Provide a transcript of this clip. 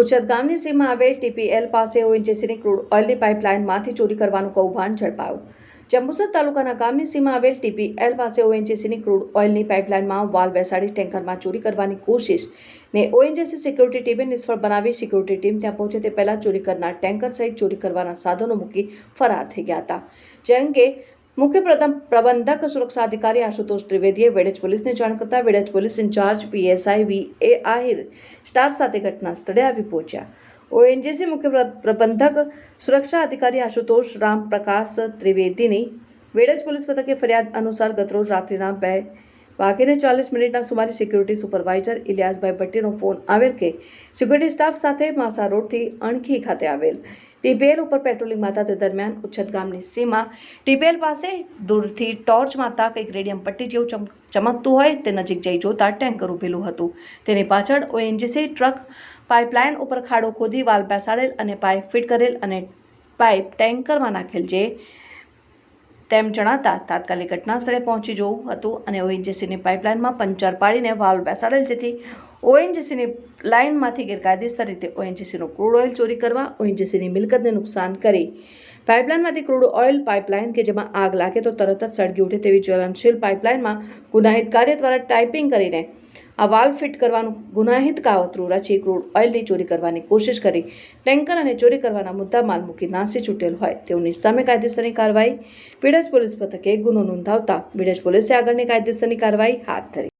ઉચ્છદ ગામની સીમમાં આવેલ ટીપીએલ પાસે ઓએનજીસીની ક્રૂડ ઓઇલની પાઇપલાઇનમાંથી ચોરી કરવાનું કૌભાંડ ઝડપાયું. જંબુસર તાલુકાના ગામની સીમમાં આવેલ ટીપીએલ પાસે ઓએનજીસીની ક્રૂડ ઓઇલની પાઇપલાઇનમાં વાલ બેસાડી ટેન્કરમાં ચોરી કરવાની કોશિશ ને ઓએનજીસી સિક્યુરિટી ટીમે નિષ્ફળ બનાવી સિક્યુરિટી ટીમ ત્યાં પહોંચે તે પહેલાં ચોરી કરનાર ટેન્કર સહિત ચોરી કરવાના સાધનો મૂકી ફરાર થઈ ગયા હતા. જે અંગે મુખ્ય પ્રબંધક સુરક્ષા અધિકારી આશુતોષ ત્રિવેદીએ વેડજ પોલીસને જાણ કરતા Vedaj police in-charge PSI V A Ahir staff સાથે ઘટના સ્થળે આવી પહોંચ્યા. ઓએનજીસી મુખ્ય પ્રબંધક સુરક્ષા અધિકારી આશુતોષ રામ પ્રકાશ ત્રિવેદીની વેડજ પોલીસ મથકે ફરિયાદ અનુસાર ગતરોજ રાત્રિના બે વાગીને ચાલીસ મિનિટના સુમારે સિક્યુરિટી સુપરવાઇઝર ઇલિયાસભાઈ ભટ્ટીનો ફોન આવેલ કે સિક્યુરિટી સ્ટાફ સાથે માસા રોડથી અણખી ખાતે આવેલ ટીપીએલ ઉપર પેટ્રોલિંગમાં હતા તે દરમિયાન ઉચ્છદ ગામની સીમા ટીપીએલ પાસે દૂરથી ટોર્ચ મારતા કંઈક રેડિયમ પટ્ટી જેવું ચમ, ચમકતું હોય તે નજીક જઈ જોતા ટેન્કર ઊભેલું હતું. તેની પાછળ ઓએનજીસી ટ્રક પાઇપલાઇન ઉપર ખાડો ખોદી વાલ બેસાડેલ અને પાઇપ ફિટ કરેલ અને પાઇપ ટેન્કરમાં નાખેલ જે તેમ જણાતા તાત્કાલિક ઘટના સ્થળે પહોંચી જવું હતું અને ઓએનજીસીની પાઇપલાઇનમાં પંચર પાડીને વાલ્વ બેસાડેલ જેથી ઓએનજીસીની લાઇનમાંથી ગેરકાયદેસર રીતે ઓએનજીસીનો ક્રૂડ ઓઇલ ચોરી કરવા ઓએનજીસીની મિલકતને નુકસાન કરી. પાઇપલાઇનમાંથી ક્રૂડ ઓઇલ પાઇપલાઇન કે જેમાં આગ લાગે તો તરત જ સળગી ઉઠે તેવી જ્વલનશીલ પાઇપલાઇનમાં ગુનાહિત કાર્ય દ્વારા ટાઈપિંગ કરીને આ વાલ્વ ફિટ કરવાનું ગુનાહિત કાવતરું રચી ક્રૂડ ઓઇલની ચોરી કરવાની કોશિશ કરી. ટેન્કર અને ચોરી કરવાના મુદ્દા માલ મૂકી નાસી છૂટેલ હોય તેઓની સામે કાયદેસરની કાર્યવાહી. પીડજ પોલીસ મથકે ગુનો નોંધાવતા પીડજ પોલીસે આગળની કાયદેસરની કાર્યવાહી હાથ ધરી.